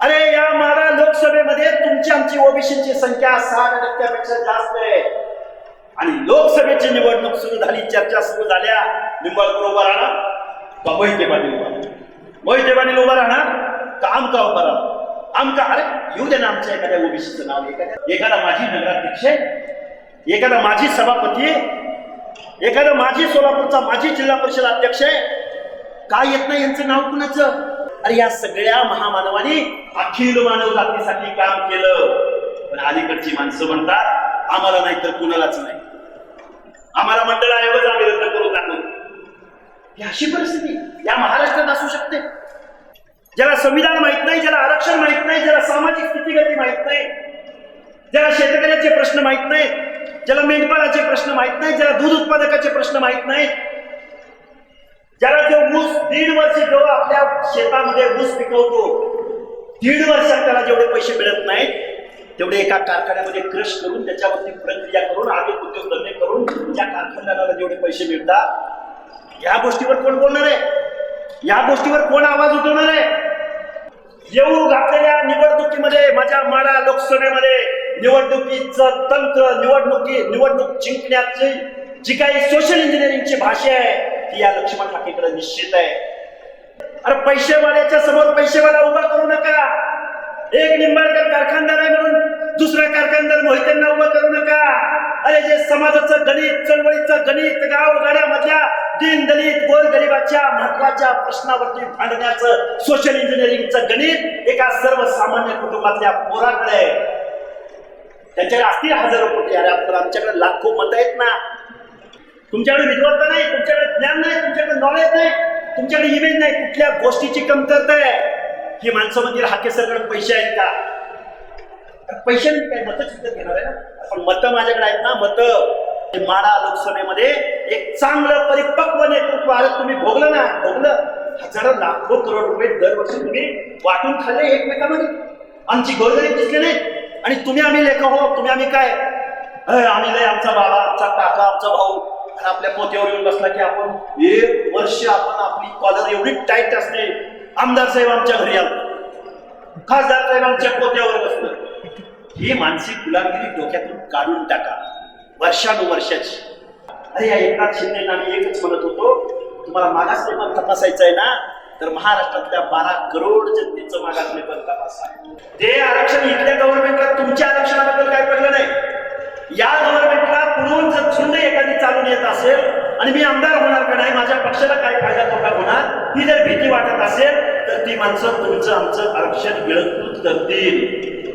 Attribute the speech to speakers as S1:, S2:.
S1: अरे या मारा लोकसभेमध्ये तुमची आमची ओबीसीची संख्या सहा टक्क्यापेक्षा जास्त आहे. आणि लोकसभेची निवडणूक सुरू झाली चर्चा सुरू झाल्या. निंबाळकर उभा राहणार? का मोहिते पाटील उभा राहणार? मोहिते पाटील उभा राहणार? का आमका उभा राहणार? आमका अरे येऊ दे ना आमच्या एखाद्या ओबीसीचं नाव. एखाद्या एखादा माजी नगराध्यक्ष आहे एखादा माजी सभापती एखादा माजी सोलापूरचा माजी जिल्हा परिषद अध्यक्ष आहे. काय येत नाही यांचं नाव कुणाचं? अरे या सगळ्या महामानवाने अखिल मानव जातीसाठी काम केलं. पण अलीकडची माणसं म्हणतात आम्हाला नाही तर कुणालाच नाही. आम्हाला मंडळाऐवज आम्ही रद्द करून टाकू ही अशी परिस्थिती या महाराष्ट्रात असू शकते. ज्याला संविधान माहीत नाही ज्याला आरक्षण माहीत नाही ज्याला सामाजिक स्थितीगती माहीत नाही ज्याला शेतकऱ्याचे प्रश्न माहीत नाहीत ज्याला मेंढपाळाचे प्रश्न माहीत नाही ज्याला दूध उत्पादकाचे प्रश्न माहीत नाही ज्याला जो ऊस दीड वर्ष जो शेतामध्ये ऊस पिकवतो. दीड वर्षात त्याला जेवढे पैसे मिळत नाहीत तेवढे एका कारखान्यामध्ये क्रश करून त्याच्यावरती प्रक्रिया करून आगे उद्योगधंदे करून त्या कारखान्याला जेवढे पैसे मिळतात या गोष्टीवर कोण बोलणार आहे? या गोष्टीवर कोण आवाज उठवणार आहे? येऊ घातलेल्या निवडणुकीमध्ये माझ्या माडा लोकसभेमध्ये निवडणुकीचं तंत्र निवडणुकी निवडणूक जिंकण्याची जी काही सोशल इंजिनिअरिंगची भाषा आहे ती या लक्ष्मण ठाकरेकडे निश्चित आहे. अरे पैसेवाल्याच्या समोर पैसेवाला उभा करू नका. एक निंबाळकर कारखानदार आहे म्हणून दुसरा कारखानदार मोहित्यांना उभं करू नका. अरे जे समाजाचं गणित चळवळीचं गणित गाव गाड्यामधल्या दीन दलित गोर गरिबाच्या महत्त्वाच्या प्रश्नावरती भांडण्याचं सोशल इंजिनिअरिंगचं गणित एका सर्वसामान्य कुटुंबातल्या पोराकडे आहे. त्याच्याकडे असतील हजारो कोटी अरे आपण आमच्याकडे लाखो मत आहेत ना. तुमच्याकडे विद्वत्ता नाही तुमच्याकडे ज्ञान नाही तुमच्याकडे नॉलेज नाही तुमच्याकडे इमेज नाही कुठल्या गोष्टीची कमतरता आहे? ही माणसं म्हणजे हाके सरकडे पैसे आहेत का? पैशांनी काय मतं विकत घेणार आहे ना. पण मतं माझ्याकडे आहेत ना मतं. माडा लोकसभेमध्ये एक चांगलं परिपक्व नेतृत्व आज तुम्ही भोगलं ना भोगलं. हजारो लाखो करोड रुपये दरवर्षी तुम्ही वाटून खाल्ले एकमेकांमध्ये. आमची गोरगरीब दिसली नाही आणि तुम्ही आम्ही लेख हो तुम्ही आम्ही काय? आम्ही लय आमचा बाबा आमचा काका आमचा भाऊ. आणि आपल्या पोत्यावर येऊन बसला की आपण एक वर्ष आपण आपली कॉलर एवढी टाईट असते आमदार साहेब आमच्या घरी आलो. खासदार साहेब आमच्या पोत्यावर बसलं. ही मानसिक गुलामगिरी डोक्यातून काढून टाका वर्षानुवर्षाची. अरे या एकनाथ शिंदेना मी एकच म्हणत होतो तुम्हाला मागासलेपण तपासायचं आहे ना? तर महाराष्ट्रातल्या बारा करोड जनतेचं मागासलेपण तपासा. ते आरक्षण इथल्या गव्हर्नमेंटला तुमच्या आरक्षणाबद्दल काय पडलं नाही या गव्हर्नमेंटला पुढून जर झुंड एखादी चालून येत असेल आणि मी आमदार होणार का नाही माझ्या पक्षाला काय फायदा तोटा होणार ही जर भीती वाटत असेल तर ती माणसं तुमचं आमचं आरक्षण गिळकृत करतील.